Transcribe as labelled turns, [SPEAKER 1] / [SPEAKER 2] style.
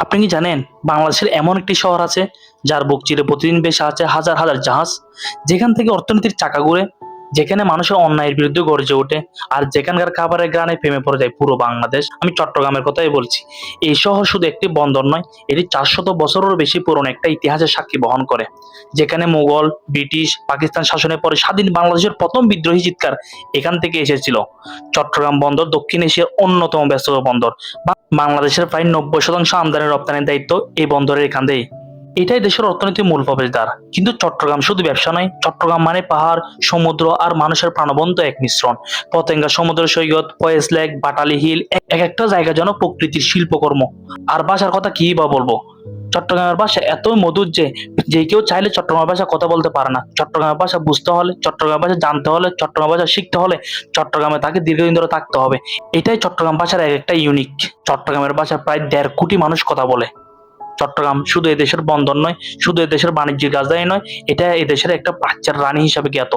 [SPEAKER 1] আপনি কি জানেন বাংলাদেশের এমন একটি শহর আছে যার বুক চিরে প্রতিদিন বেশ আছে হাজার হাজার জাহাজ? যেখান থেকে অর্থনীতির চাকা ঘুরে যেখানে মানুষের অন্যায়ের বিরুদ্ধে গর্জে ওঠে, আর যেখানকার খাবারের গ্রানে প্রেমে পড়ে যায় পুরো বাংলাদেশ। আমি চট্টগ্রামের কথাই বলছি। এই শহর শুধু একটি বন্দর নয়, এটি চারশত বছরেরও বেশি পুরনো একটা ইতিহাসের সাক্ষী বহন করে। যেখানে মুঘল, ব্রিটিশ, পাকিস্তান শাসনের পরে স্বাধীন বাংলাদেশের প্রথম বিদ্রোহী চিৎকার এখান থেকে এসেছিল। চট্টগ্রাম বন্দর দক্ষিণ এশিয়ার অন্যতম ব্যস্ত বন্দর। বাংলাদেশের প্রায় নব্বই শতাংশ আমদানি রপ্তানির দায়িত্ব এই বন্দরের এখান থেকেই এটাই দেশের অর্থনীতির মূল প্রবেশদ্বার। কিন্তু চট্টগ্রাম শুধু ব্যবসা নয়, চট্টগ্রাম মানে পাহাড়, সমুদ্র আর মানুষের প্রাণবন্ত এক মিশ্রণ। পতেঙ্গা সমুদ্র সৈকত, পয়েস লেক, বাটালি হিল, এক একটা জায়গা যেন প্রকৃতির শিল্পকর্ম। আর ভাষার কথা কি বা বলব? চট্টগ্রামের ভাষা এতই মধুর যে যে কেউ চাইলে চট্টগ্রামের ভাষা কথা বলতে পারে না। চট্টগ্রামের ভাষা বুঝতে হলে, চট্টগ্রামের ভাষা জানতে হলে চট্টগ্রাম ভাষা শিখতে হলে চট্টগ্রামে তাকে দীর্ঘদিন ধরে থাকতে হবে। এটাই চট্টগ্রাম ভাষার এক একটা ইউনিক চট্টগ্রামের ভাষা প্রায় দেড় কোটি মানুষ কথা বলে। চট্টগ্রাম শুধু এদেশের বন্দর নয়, শুধু এদেশের বাণিজ্যিক রাজধানী নয়, এটা এদেশের একটা প্রাচ্যের রানী হিসাবে জ্ঞাত।